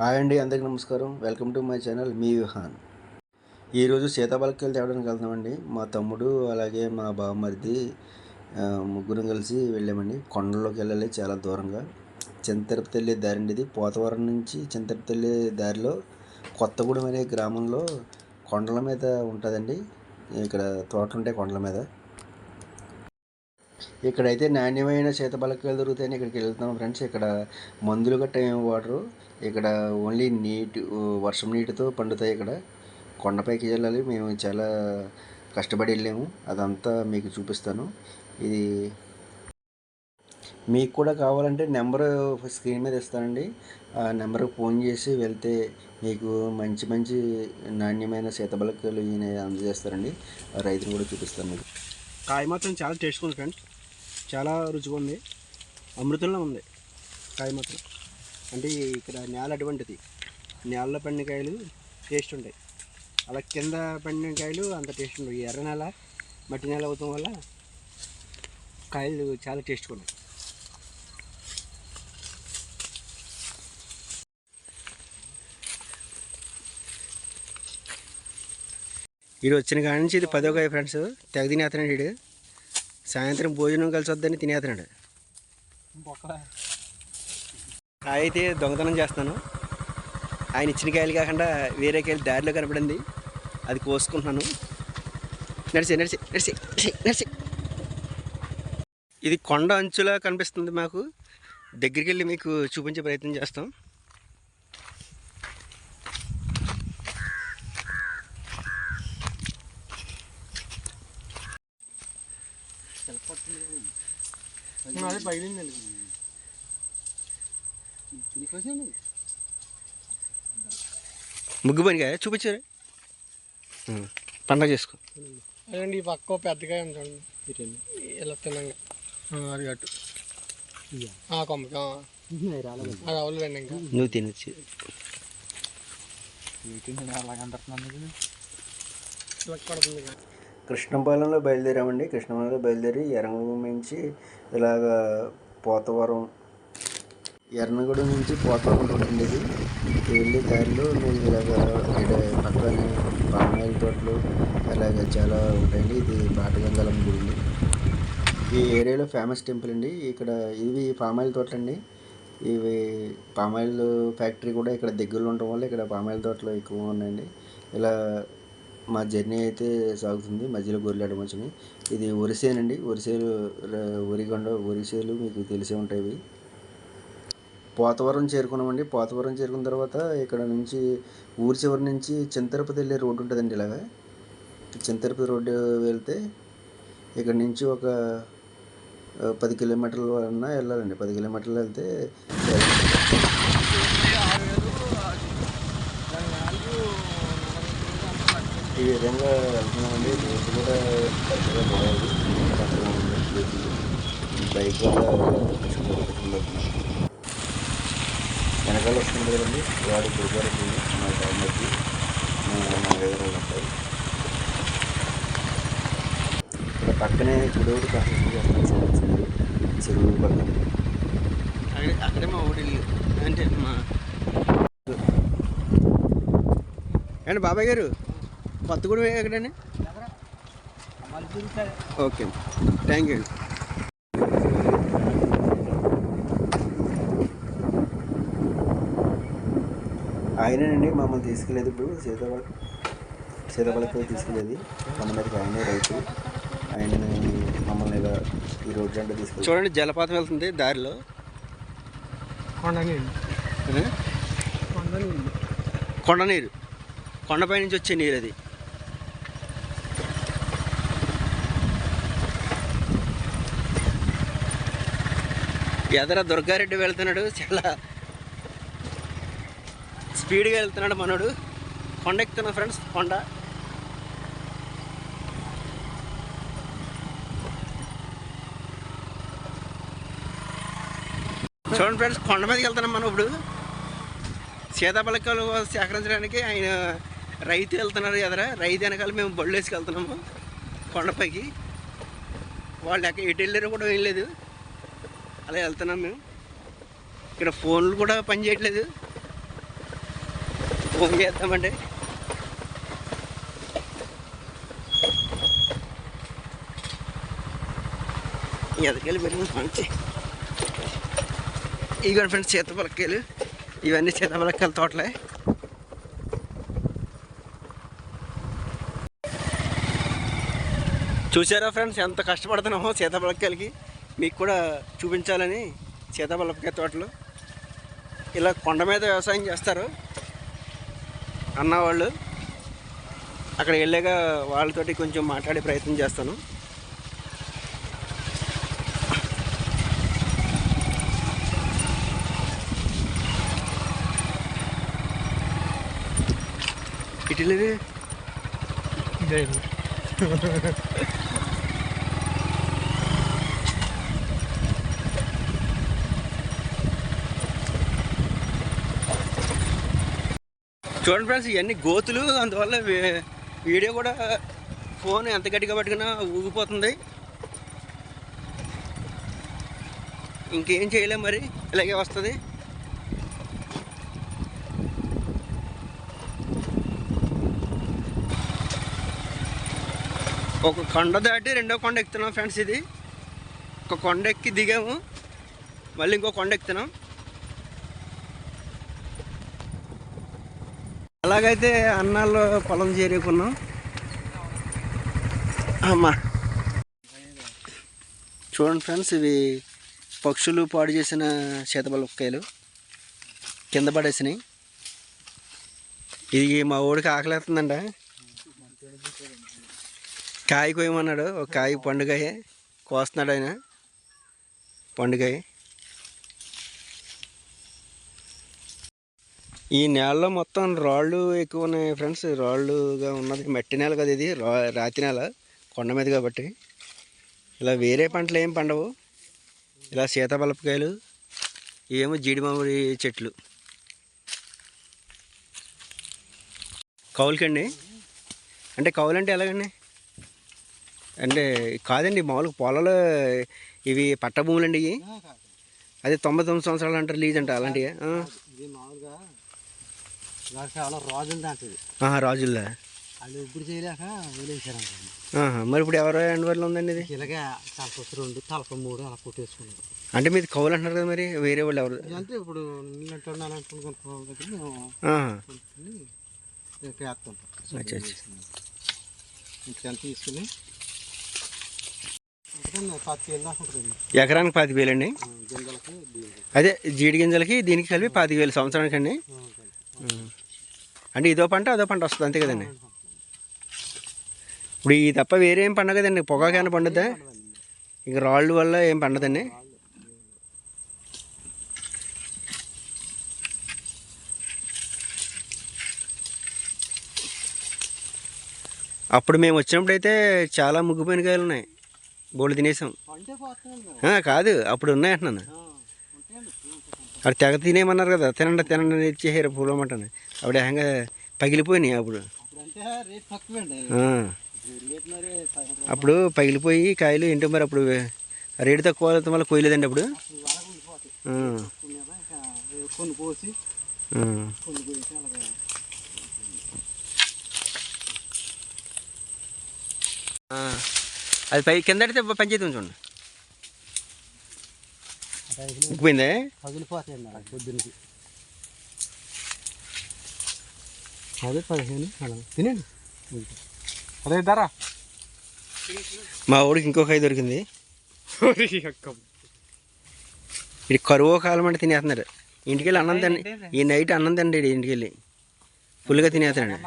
Hi అండి అందరికీ నమస్కారం. వెల్కమ్ టు మై ఛానల్ మీ విహాన్. ఈరోజు సీతాఫలకాయలు తేవడానికి వెళ్తున్నామండి. మా తమ్ముడు అలాగే మా బావమరిది ముగ్గురం కలిసి వెళ్ళామండి. కొండల్లోకి వెళ్ళాలి చాలా దూరంగా. చింతరపు వెళ్ళే దారి అండి ఇది పోతవరం నుంచి చింతరపు తల్లి దారిలో కొత్తగూడెం అనే గ్రామంలో కొండల మీద ఉంటుందండి. ఇక్కడ తోటలు ఉంటాయి కొండల మీద. ఇక్కడైతే నాణ్యమైన సీతపలకాయలు దొరుకుతాయని ఇక్కడికి వెళ్తున్నాం ఫ్రెండ్స్. ఇక్కడ మందులు గట్ట ఏమి వాడరు. ఇక్కడ ఓన్లీ నీటి వర్షం నీటితో పండుతాయి ఇక్కడ. కొండపైకి వెళ్ళాలి. మేము చాలా కష్టపడి వెళ్ళాము. అదంతా మీకు చూపిస్తాను. ఇది మీకు కూడా కావాలంటే నెంబర్ స్క్రీన్ మీద ఇస్తానండి. ఆ నెంబర్కి ఫోన్ చేసి వెళ్తే మీకు మంచి మంచి నాణ్యమైన సీతపలకాయలు ఈయన అందజేస్తారండి. ఆ కూడా చూపిస్తాను మీకు. కాయ మాత్రం చాలా టేస్ట్గా ఉంది ఫ్రెండ్స్. చాలా రుచిగా ఉంది. అమృతంలో ఉంది కాయ మాత్రం. అంటే ఇక్కడ నేల అటువంటిది. నేలలో పండిన కాయలు టేస్ట్ ఉంటాయి. అలా కింద పండిన కాయలు అంత టేస్ట్ ఉండవు. ఈ ఎర్ర నేల మట్టి నేల అవుతాం వల్ల కాయలు చాలా టేస్ట్గా ఉన్నాయి వీడు వచ్చిన కాడి నుంచి ఇది పదో కాయ ఫ్రెండ్స్ తెగ తినేస్తున్నాడు వీడు సాయంత్రం భోజనం కలిసి వద్దని తినేస్తున్నాడు. కాయ అయితే దొంగతనం చేస్తాను. ఆయన ఇచ్చిన కాయలు కాకుండా వేరే కాయలు దారిలో కనపడింది. అది కోసుకుంటున్నాను. నడిచి నడిచి నడిచి నడిచి నడిచి. ఇది కొండ అంచులా కనిపిస్తుంది మాకు. దగ్గరికి వెళ్ళి మీకు చూపించే ప్రయత్నం చేస్తాం. పగిలిందండి ముగ్గు పని కదా చూపించారు పండగ చేసుకో. అదండి ఈ పక్క పెద్దగా చూడండి. ఇలా తినంగా. అది కట్టు కొమ్మకి. అది ఇంకా. నువ్వు తినచ్చు ఇలా పడుతుంది ఇంకా. కృష్ణపాలెంలో బయలుదేరామండి. కృష్ణపాలెంలో బయలుదేరి ఎర్రగూడెం నుంచి ఇలాగ పోతవరం ఎర్రగూడెం నుంచి పోతవరం ఉంటుంది ఇది. వెళ్ళే దారిలో మేము ఇలాగ ఇక్కడ పక్కనే పామాయిల తోటలు అలాగే చాలా ఉంటాయండి. ఇది బాటగంగాలం గుడి. ఈ ఏరియాలో ఫేమస్ టెంపుల్ అండి. ఇక్కడ ఇవి పామాయిల తోటలండి. ఇవి పామాయిల్ ఫ్యాక్టరీ కూడా ఇక్కడ దగ్గరలో ఉండటం వల్ల ఇక్కడ పామాయిల్ తోటలు ఎక్కువ ఉన్నాయండి. ఇలా మా జర్నీ అయితే సాగుతుంది. మధ్యలో గొర్రెలాడ వచ్చినాయి ఇది ఒరిసేనండి. ఒరిసేలు ఒరిగొండ ఒరిసేలు మీకు తెలిసే ఉంటాయి పోతవరం చేరుకున్నామండి. పోతవరం చేరుకున్న తర్వాత ఇక్కడ నుంచి ఊరి చివరి నుంచి చింతరపతి వెళ్ళే రోడ్డు ఉంటుందండి ఇలాగా. చింతరపతి రోడ్డు వెళ్తే ఇక్కడ నుంచి ఒక పది కిలోమీటర్ల వలన వెళ్ళాలండి. పది కిలోమీటర్లు వెళ్తే ఈ విధంగా వెళ్తున్నామండి. రోడ్డు కూడా బాగుంది బైక్ వల్ల వెనకాల వస్తుంది కదండి. వాడు గురుగారికి మా బామ్మకి మా ఎదురు ఉంటాయి ఇక్కడ పక్కనే గుడవుడు కన్స్ట్రక్షన్ చేస్తున్నారు చెరువు చెరువు పక్కన. అక్కడే అక్కడే మా ఊరి ఇల్లు అంటే మా అండి బాబాయ్ గారు? కొత్తగూడెం ఎక్కడండి? ఓకే. థ్యాంక్ యూ ఆయనేనండి మమ్మల్ని తీసుకెళ్ళేది ఇప్పుడు సీతాఫల సీతాఫలకాయ తీసుకెళ్ళేది మన మీదకి ఆయనే రైతు. ఆయన మమ్మల్ని ఇలా ఈ రోడ్డు అంటే తీసుకెళ్ళి చూడండి జలపాతం వెళ్తుంది దారిలో. కొండ నీళ్ళు ఆ? కొండ నీళ్ళు కొండ నీరు కొండపై నుంచి వచ్చే నీరు అది. ఎదర దుర్గారెడ్డి వెళ్తున్నాడు చాలా స్పీడ్గా వెళ్తున్నాడు మనోడు. కొండ ఎక్కుతున్నా ఫ్రెండ్స్ కొండ. చూడండి ఫ్రెండ్స్ కొండ మీదకి వెళ్తున్నాం మనం ఇప్పుడు. సీతాఫలకాలు సేకరించడానికి ఆయన రైతు వెళ్తున్నారు ఎదరా రైతు వెనకాల మేము బళ్ళు వేసుకెళ్తున్నాము కొండపైకి వాళ్ళు ఎక్కడ ఎటు వెళ్ళారో కూడా వెళ్ళలేదు అలా వెళ్తున్నాం మేము. ఇక్కడ ఫోన్లు కూడా పనిచేయట్లేదు. ఫోన్ చేద్దామండి ఎదకెళ్ళి పెరిగిన మంచి. ఇవి ఫ్రెండ్స్ సీతపలకాయలు ఇవన్నీ సీతపలకాయల తోటలే. చూసారా ఫ్రెండ్స్ ఎంత కష్టపడుతున్నామో సీతాఫలకాయలకి మీకు కూడా చూపించాలని సీతాఫలకాయ తోటలు. ఇలా కొండ మీద వ్యవసాయం చేస్తారు. అన్న వాళ్ళు అక్కడ వెళ్ళాక వాళ్ళతోటి కొంచెం మాట్లాడే ప్రయత్నం చేస్తాను. ఇటు చూడండి ఫ్రెండ్స్ ఇవన్నీ గోతులు అందువల్ల వీడియో కూడా ఫోన్ ఎంత గట్టిగా పట్టుకున్నా ఊగిపోతుంది. ఇంకేం చేయలేం మరి ఇలాగే వస్తుంది. ఒక కొండ దాటి రెండో కొండ ఎక్కుతున్నాం ఫ్రెండ్స్ ఇది. ఒక కొండ ఎక్కి దిగాము. మళ్ళీ ఇంకో కొండ ఎక్కుతున్నాం. అలాగైతే అన్నాళ్ళు పొలం చేరుకున్నాం. అమ్మా. చూడండి ఫ్రెండ్స్ ఇవి పక్షులు పాడు చేసిన శీతబలకాయలు కింద పడేసినాయి. ఇది మా ఊడికి ఆకలేస్తుందంట. కాయ కోయమన్నాడు ఒక కాయ పండుగ కోస్తున్నాడు ఆయన. పండుగ ఈ నేలలో మొత్తం రాళ్ళు ఎక్కువ ఉన్నాయి ఫ్రెండ్స్. రాళ్ళుగా ఉన్నది మట్టి నేల కదా ఇది. రా రాతి నేల కొండ మీద కాబట్టి. ఇలా వేరే పంటలు ఏం పండవు. ఇలా సీతాఫలపకాయలు ఏమో జీడిమామిడి చెట్లు. కౌలుకండి. అంటే కౌలు అంటే ఎలాగండి? అంటే కాదండి మామూలుగా పొలాలు ఇవి పట్ట భూములు అండి ఇవి. అది తొంభై తొమ్మిది సంవత్సరాలు అంటారు లీజ్ అంట అలాంటివి. మామూలుగా నాకు చాలా రాజులు దాంట్లో ఆహా, రాజుల్లా? వాళ్ళు ఇప్పుడు చేయలేక మరి ఇప్పుడు ఎవరు ఎండవర్లో ఉందండి ఇది? ఇలాగే రెండు తలక మూడు అలా కొట్టేసుకున్నారు. అంటే మీది కౌలు అంటున్నారు కదా మరి వేరే వాళ్ళు ఎవరు? అంటే ఇప్పుడు దగ్గర తీసుకుని? ఎకరానికి పాతిక వేలండి? అదే జీడి గింజలకి దీనికి కలిపి పాతిక వేలు సంవత్సరానికి అండి. అంటే ఇదో పంట అదో పంట వస్తుంది అంతే కదండి. ఇప్పుడు ఈ తప్ప వేరే ఏం పండగ కదండి? పొగాకైనా పండుద్దా? ఇంక రాళ్ళు వల్ల ఏం పండదండి? అప్పుడు మేము వచ్చినప్పుడు అయితే చాలా ముగ్గుపోయిన కాయలు ఉన్నాయి. బోళ్ళు తినేసాం. కాదు అప్పుడు ఉన్నాయి అంటున్నాను. అక్కడ తెగ తినేయమన్నారు కదా తినండి తినండి ఇచ్చేసారు పూలమంటని. అప్పుడు ఏకంగా పగిలిపోయినాయి అప్పుడు. అప్పుడు పగిలిపోయి కాయలు ఏంటో మరి అప్పుడు రేటు తక్కువ వల్ల కోయలేదండి అప్పుడు? కొన్ని కోసి. కొన్ని కోసి అలాగే. అది పై కింద పంచాయతీ ఉంచండి ఉక్కుపోయిందే పగిలిపోతాయండి అలా పొద్దునకి అదే పదిహేను అలా. తినండి. అదే ధర. మా ఊడికి ఇంకొక ఐదు దొరికింది. ఇది కరువు కాలం అంటే తినేస్తున్నాడు ఇంటికి వెళ్ళి అన్నం తిండి ఈ నైట్ అన్నం తిండి ఇంటికి వెళ్ళి ఫుల్గా తినేస్తున్నాడు.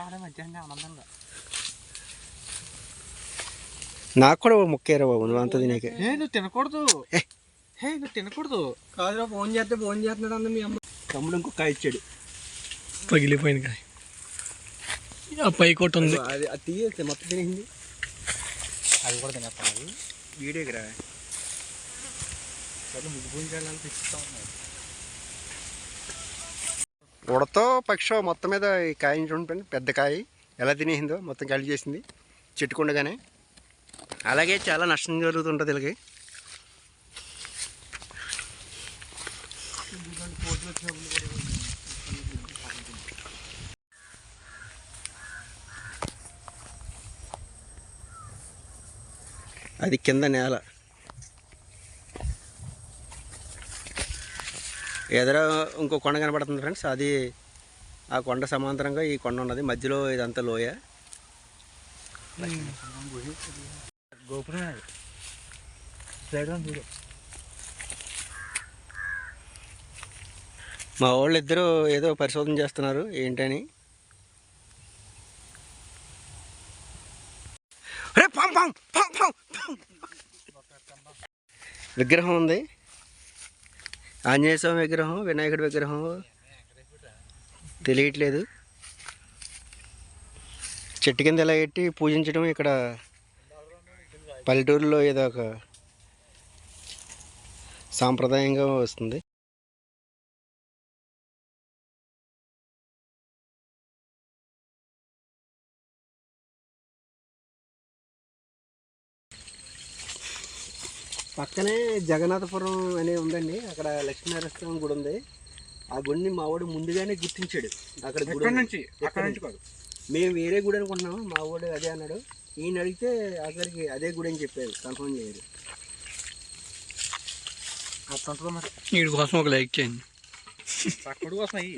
నాకు కూడా ముక్కేరా బాబు నువ్వు అంత తినేకే. నువ్వు తినకూడదు. హే నువ్వు తినకూడదు. కాదురా ఫోన్ చేస్తే ఫోన్ చేస్తున్నాడు అంద మీ అమ్మ. తమ్ముడు ఇంకొక కాయ ఇచ్చాడు. పగిలిపోయింది కాయ. ఆ పై కొట్టు ఉంది. అది అది తీయేస్తే మొత్తం తినేసింది. అది కూడా తినేస్తాను వీడియోకి రా ఉడతో పక్షో మొత్తం మీద ఈ కాయ చూడండి పెద్ద కాయ. ఎలా తినేసిందో మొత్తం కలిగి చేసింది. చెట్టుకుండగానే. అలాగే చాలా నష్టం జరుగుతుంటుంది వీళ్ళకి అది కింద నేల. ఎదుర ఇంకో కొండ కనపడుతుంది ఫ్రెండ్స్ అది ఆ కొండ సమాంతరంగా ఈ కొండ ఉన్నది. మధ్యలో ఇదంతా లోయ. మా వాళ్ళు ఇద్దరు ఏదో పరిశోధన చేస్తున్నారు ఏంటని రే పాం పాం పాం పాం పాం. విగ్రహం ఉంది. ఆంజనేయ స్వామి విగ్రహం వినాయకుడి విగ్రహం. తెలియట్లేదు. చెట్టు కింద ఇలా పెట్టి పూజించడం ఇక్కడ పల్లెటూరులో ఏదో ఒక సాంప్రదాయంగా వస్తుంది. పక్కనే జగన్నాథపురం అనేది ఉందండి. అక్కడ లక్ష్మీనరసింహ గుడి ఉంది. ఆ గుడిని మా వాడు ముందుగానే గుర్తించాడు. అక్కడ గుడి. నుంచి? అక్కడ నుంచి కాదు. మేము వేరే గుడి అనుకుంటున్నాము? మా వాడు అదే అన్నాడు. ఈయన అడిగితే అక్కడికి అదే గుడి అని చెప్పారు. కన్ఫర్మ్ చేయరు అట్లా మరి. వీడి కోసం ఒక లైక్ చేయండి. పక్కడు కోసం అయ్యి.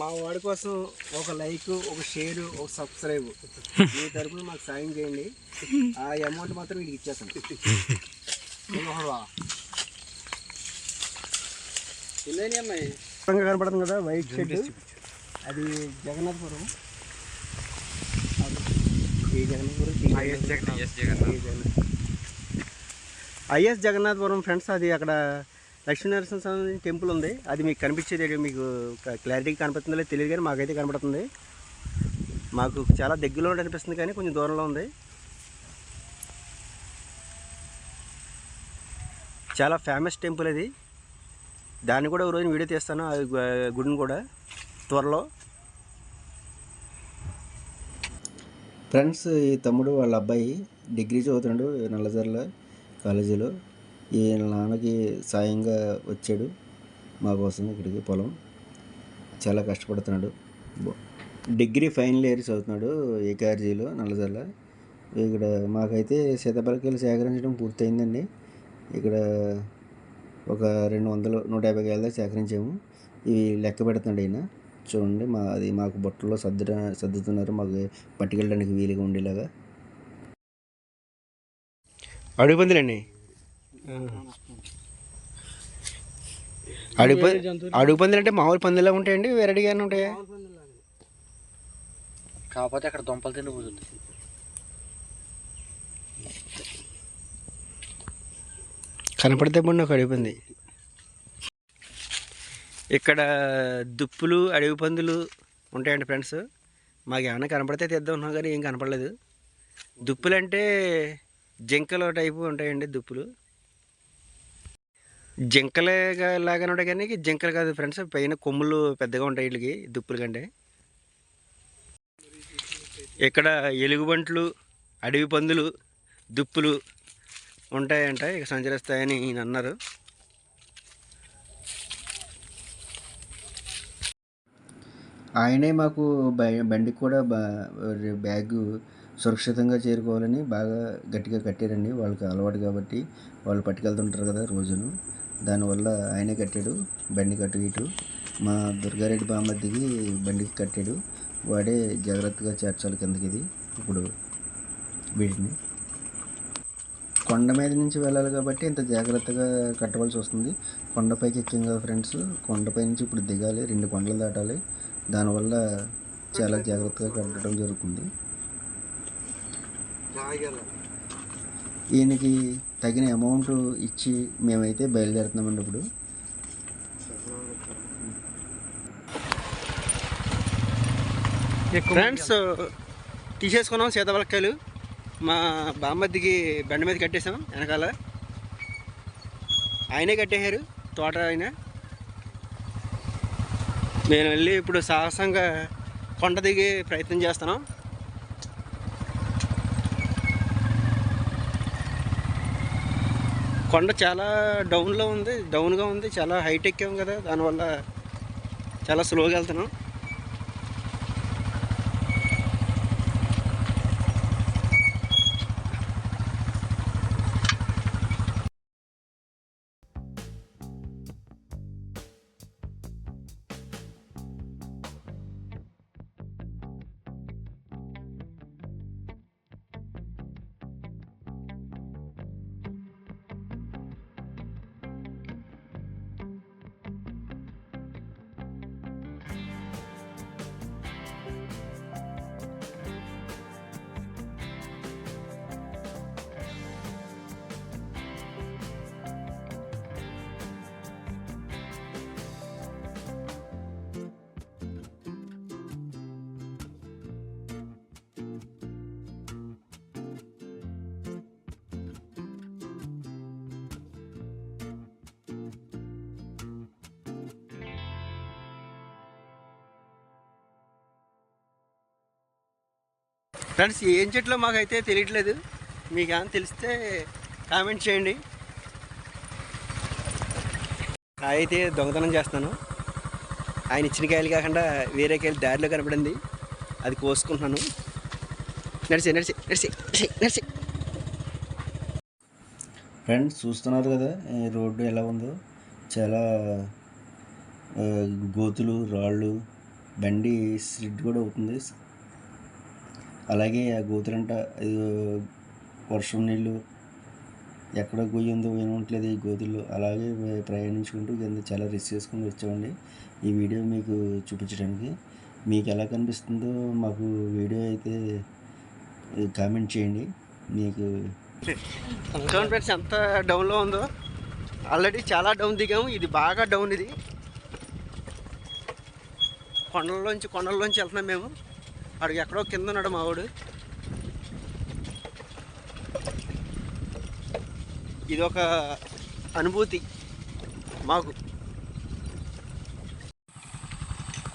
మా వాడి కోసం ఒక లైక్ ఒక షేర్ ఒక సబ్స్క్రైబ్. మీ తరపున మాకు సాయం చేయండి. ఆ అమౌంట్ మాత్రం వీడికి ఇచ్చేస్తాను అమ్మాయి? కనపడుతుంది కదా వైట్ షెడ్ అది జగన్నాథపురం. ఈ జగన్నాథపురం ఈ జగన్నాథపురం. ఐఎస్ జగన్నాథపురం ఫ్రెండ్స్ అది అక్కడ లక్ష్మీనరసింహ స్వామి టెంపుల్ ఉంది. అది మీకు కనిపించేది మీకు క్లారిటీగా కనపడుతుందో లేదు తెలియదు కానీ మాకైతే కనపడుతుంది. మాకు చాలా దగ్గరలో అనిపిస్తుంది కానీ కొంచెం దూరంలో ఉంది. చాలా ఫేమస్ టెంపుల్ అది దాన్ని కూడా ఒక రోజు వీడియో తీస్తాను. ఆ గుడిని కూడా త్వరలో. ఫ్రెండ్స్ ఈ తమ్ముడు వాళ్ళ అబ్బాయి డిగ్రీ చదువుతున్నాడు నల్లజర్ల కాలేజీలో. ఈయన నాన్నకి సాయంగా వచ్చాడు. మా కోసం ఇక్కడికి పొలం. చాలా కష్టపడుతున్నాడు. డిగ్రీ ఫైనల్ ఇయర్ చదువుతున్నాడు ఏకార్జీలో నల్లజల్ల. ఇక్కడ మాకైతే సీతాఫలకాయలు సేకరించడం పూర్తయిందండి. ఇక్కడ ఒక రెండు వందలు నూట యాభై కాయలు సేకరించాము. ఇవి లెక్క పెడుతున్నాడు ఈయన. చూడండి మా అది మాకు బుట్టలో సర్దుట సర్దుతున్నారు. మాకు పట్టుకెళ్ళడానికి వీలుగా ఉండేలాగా. అడుగుబందులండి అడుగు అడుగు పందులు అంటే మామూలు పందులా ఉంటాయండి? వెరైటీగానే ఉంటాయా? కాకపోతే అక్కడ దుంపలు తిండి పోతుంది. కనపడితే మొన్న ఒక అడవి పంది. ఇక్కడ దుప్పులు అడవి పందులు ఉంటాయండి ఫ్రెండ్స్. మాకు ఏమైనా కనపడితే తెద్దాం ఉన్నాం కానీ ఏం కనపడలేదు. దుప్పులు అంటే జింకలు టైపు ఉంటాయండి దుప్పులు. జింకలే లాగానే ఉంటాయి కానీ జింకలు కాదు ఫ్రెండ్స్ పైన కొమ్ములు పెద్దగా ఉంటాయి వీళ్ళకి దుప్పులు కంటే. ఇక్కడ ఎలుగుబంట్లు అడవి పందులు దుప్పులు ఉంటాయంట ఇక సంచరిస్తాయని ఈయన అన్నారు. ఆయనే మాకు బ- బండికి కూడా బా- బ్యాగ్ సురక్షితంగా చేరుకోవాలని బాగా గట్టిగా కట్టారండి. వాళ్ళకి అలవాటు కాబట్టి వాళ్ళు పట్టుకెళ్తుంటారు కదా రోజును. దానివల్ల ఆయనే కట్టాడు బండి కట్టు ఇటు మా దుర్గారెడ్డి బామ్మద్దికి బండికి కట్టాడు. వాడే జాగ్రత్తగా చేర్చాలి కిందకి ఇది ఇప్పుడు వీటిని. కొండ మీద నుంచి వెళ్ళాలి కాబట్టి ఇంత జాగ్రత్తగా కట్టవలసి వస్తుంది. కొండపైకి ఎక్కాం కదా ఫ్రెండ్స్ కొండపై నుంచి ఇప్పుడు దిగాలి రెండు కొండలు దాటాలి. దానివల్ల చాలా జాగ్రత్తగా కట్టడం జరుగుతుంది. ఈయనకి తగిన అమౌంట్ ఇచ్చి మేమైతే బయలుదేరుతున్నామండి ఇప్పుడు. ఫ్రెండ్స్ తీసేసుకున్నాం సీతాఫలకాయలు మా బామ్మద్దికి బండి మీద కట్టేసాం వెనకాల. ఆయనే కట్టేశారు తోట ఆయన. నేను వెళ్ళి ఇప్పుడు సాహసంగా కొండ దిగే ప్రయత్నం చేస్తున్నాం. కొండ చాలా డౌన్లో ఉంది డౌన్గా ఉంది చాలా హైట్ ఎక్కాం కదా దానివల్ల చాలా స్లోగా వెళ్తున్నాం. ఫ్రెండ్స్ ఏం చెట్లో మాకైతే తెలియట్లేదు. మీకు ఏమైనా తెలిస్తే కామెంట్ చేయండి. అయితే దొంగతనం చేస్తున్నాను. ఆయన ఇచ్చిన కాయలు కాకుండా వేరే కాయలు దారిలో కనపడింది. అది కోసుకుంటున్నాను. నడిచి నడిచి నడిచి నడిచి ఫ్రెండ్స్ చూస్తున్నారు కదా రోడ్డు ఎలా ఉందో. చాలా గోతులు రాళ్ళు బండి స్లిడ్ కూడా అవుతుంది. అలాగే ఆ గోతులంట ఇది వర్షం నీళ్ళు ఎక్కడ గొయ్యి ఉందో ఏమట్లేదు ఈ గోతుల్లో. అలాగే ప్రయాణించుకుంటూ కింద చాలా రిస్క్ చేసుకుని వచ్చామండి. ఈ వీడియో మీకు చూపించడానికి. మీకు ఎలా కనిపిస్తుందో మాకు వీడియో అయితే కామెంట్ చేయండి. మీకు చూడండి ఫ్రెండ్స్ ఎంత డౌన్లో ఉందో. ఆల్రెడీ చాలా డౌన్ దిగాము. ఇది బాగా డౌన్ ఇది. కొండల్లోంచి కొండల్లోంచి వెళ్తున్నాం మేము. అడిగి ఎక్కడో కింద ఉన్నాడు మా వాడు. ఇది ఒక అనుభూతి మాకు.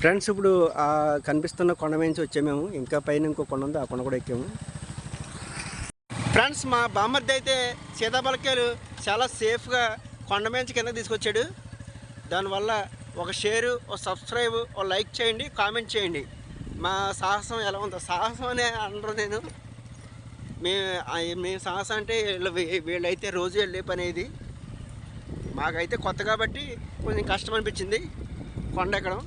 ఫ్రెండ్స్ ఇప్పుడు ఆ కనిపిస్తున్న కొండ నుంచి వచ్చాము మేము. ఇంకా పైన ఇంకో కొండ ఉంది ఆ కొండ కూడా ఎక్కాము. ఫ్రెండ్స్ మా బామ్మర్ది అయితే సీతాఫలకాయలు చాలా సేఫ్గా కొండ మేంచి కింద తీసుకొచ్చాడు. దానివల్ల ఒక షేరు ఒక సబ్స్క్రైబ్ ఒక లైక్ చేయండి కామెంట్ చేయండి. మా సాహసం ఎలా ఉందో సాహసం అనే అనరు నేను. మేము మేము సాహసం అంటే వీళ్ళు వీళ్ళైతే రోజు వెళ్ళే పని ఇది. మాకైతే కొత్త కాబట్టి కొంచెం కష్టం అనిపించింది కొండ ఎక్కడం.